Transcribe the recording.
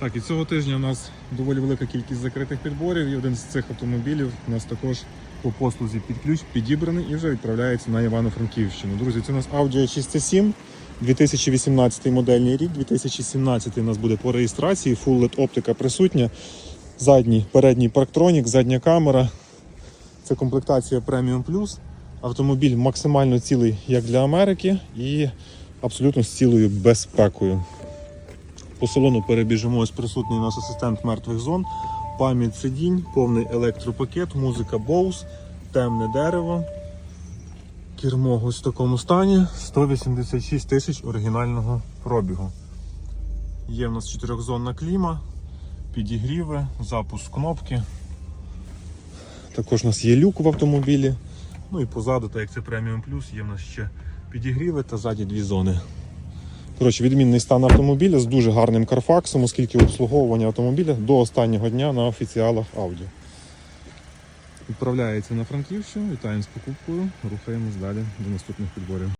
Так, і цього тижня у нас доволі велика кількість закритих підборів, і один з цих автомобілів у нас також по послузі під ключ підібраний і вже відправляється на Івано-Франківщину. Друзі, це у нас Audi A6 7 2018 модельний рік, 2017 у нас буде по реєстрації, Full LED оптика присутня, задній, передній парктронік, задня камера. Це комплектація Premium Plus. Автомобіль максимально цілий як для Америки і абсолютно з цілою безпекою. По салону перебіжимо. Ось присутній у нас асистент мертвих зон, пам'ять сидінь, повний електропакет, музика Bose, темне дерево. Кермо ось в такому стані. 186 тисяч оригінального пробігу. Є в нас чотирьохзонна кліма, підігріви, запуск кнопки. Також у нас є люк в автомобілі. Ну і позаду, так як це преміум плюс, є в нас ще підігріви та ззаді дві зони. Коротше, відмінний стан автомобіля з дуже гарним карфаксом, оскільки обслуговування автомобіля до останнього дня на офіціалах Audi. Відправляється на Франківщину, вітаємо з покупкою, рухаємось далі до наступних підборів.